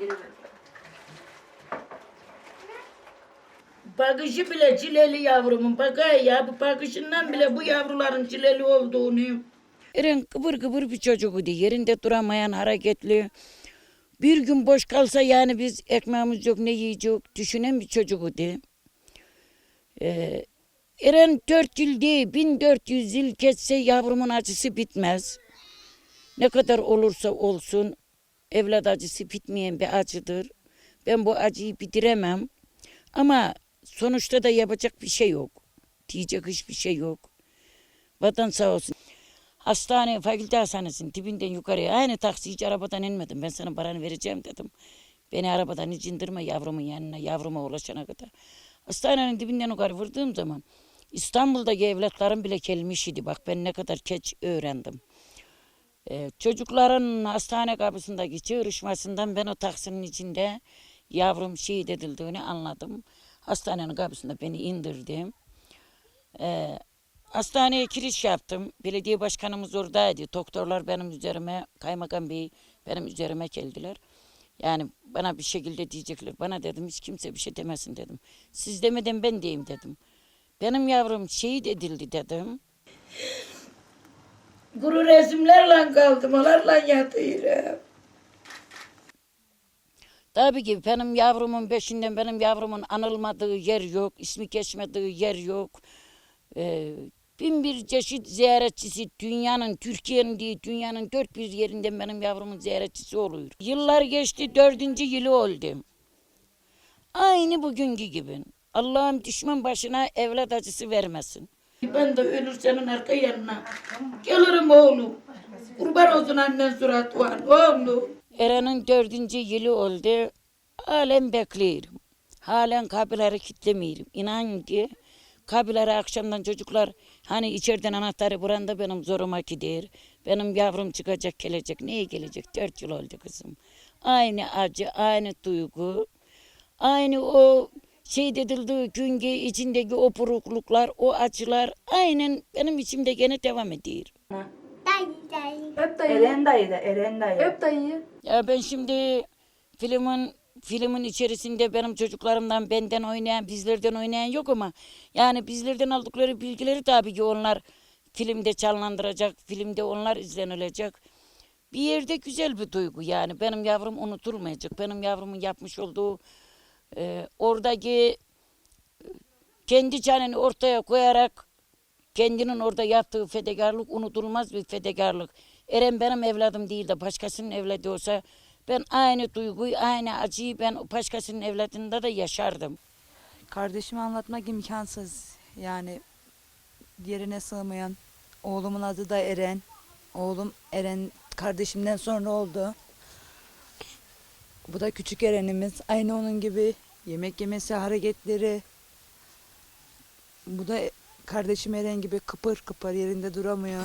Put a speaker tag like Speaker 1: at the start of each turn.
Speaker 1: ver.
Speaker 2: Bakışı bile çileli yavrumun. Bakay ya bu bakışından bile bu yavruların çileli olduğunu. Eren kıvır kıvır bir çocuktu. Yerinde duramayan hareketli. Bir gün boş kalsa yani biz ekmeğimiz yok ne yiyecek düşünen bir çocuktu. Ee, Eren dört yıl değil, 1400 yıl geçse yavrumun acısı bitmez. Ne kadar olursa olsun evlat acısı bitmeyen bir acıdır. Ben bu acıyı bitiremem. Ama sonuçta da yapacak bir şey yok. Diyecek hiçbir şey yok. Vatan sağ olsun. Hastane, fakülte hastanesinin dibinden yukarıya aynı taksi hiç arabadan inmedim. Ben sana paranı vereceğim dedim. Beni arabadan hiç indirme yavrumun yanına, yavruma ulaşana kadar. Hastanenin dibinden yukarı vurduğum zaman İstanbul'daki evlatlarım bile gelmiş idi. Bak ben ne kadar geç öğrendim. Ee, çocukların hastane kapısındaki çığırışmasından ben o taksinin içinde yavrum şehit edildiğini anladım. Hastanenin kapısında beni indirdim. Ee, hastaneye giriş yaptım. Belediye başkanımız oradaydı. Doktorlar benim üzerime, kaymakam bey benim üzerime geldiler. Yani bana bir şekilde diyecekler. Bana dedim hiç kimse bir şey demesin dedim. Siz demeden ben diyeyim dedim. Benim yavrum şehit edildi dedim. Kuru resimlerle kaldım, onlarla yatıyorum. Tabii ki benim yavrumun peşinden benim yavrumun anılmadığı yer yok, ismi geçmediği yer yok. Ee, bin bir çeşit ziyaretçisi dünyanın, Türkiye'nin değil dünyanın dört bir yerinden benim yavrumun ziyaretçisi oluyor. Yıllar geçti, dördüncü yılı oldu. Aynı bugünkü gibi. Allah'ım düşman başına evlat acısı vermesin. Ben de ölür senin arka yanına. Gelirim oğlum. Kurban olsun annen surat var oğlum. Eren'in dördüncü yılı oldu. Halen bekliyorum. Halen kabirleri kitlemiyorum. İnan ki kabirleri akşamdan çocuklar hani içeriden anahtarı buranda benim zoruma gider. Benim yavrum çıkacak gelecek. Neye gelecek? Dört yıl oldu kızım. Aynı acı, aynı duygu. Aynı o şey dedildiği günkü içindeki o burukluklar, o acılar aynen benim içimde gene devam ediyor.
Speaker 1: Öp dayıyı.
Speaker 3: Eren dayı da Eren dayı.
Speaker 1: Öp dayıyı.
Speaker 2: Ya ben şimdi filmin filmin içerisinde benim çocuklarımdan benden oynayan, bizlerden oynayan yok ama yani bizlerden aldıkları bilgileri tabii ki onlar filmde canlandıracak, filmde onlar izlenilecek. Bir yerde güzel bir duygu yani benim yavrum unutulmayacak. Benim yavrumun yapmış olduğu e, oradaki kendi canını ortaya koyarak kendinin orada yaptığı fedakarlık unutulmaz bir fedakarlık. Eren benim evladım değil de başkasının evladı olsa ben aynı duyguyu, aynı acıyı ben başkasının evladında da yaşardım.
Speaker 3: Kardeşimi anlatmak imkansız. Yani yerine sığmayan. Oğlumun adı da Eren. Oğlum Eren kardeşimden sonra oldu. Bu da küçük Eren'imiz. Aynı onun gibi yemek yemesi, hareketleri. Bu da kardeşim Eren gibi kıpır kıpır yerinde duramıyor.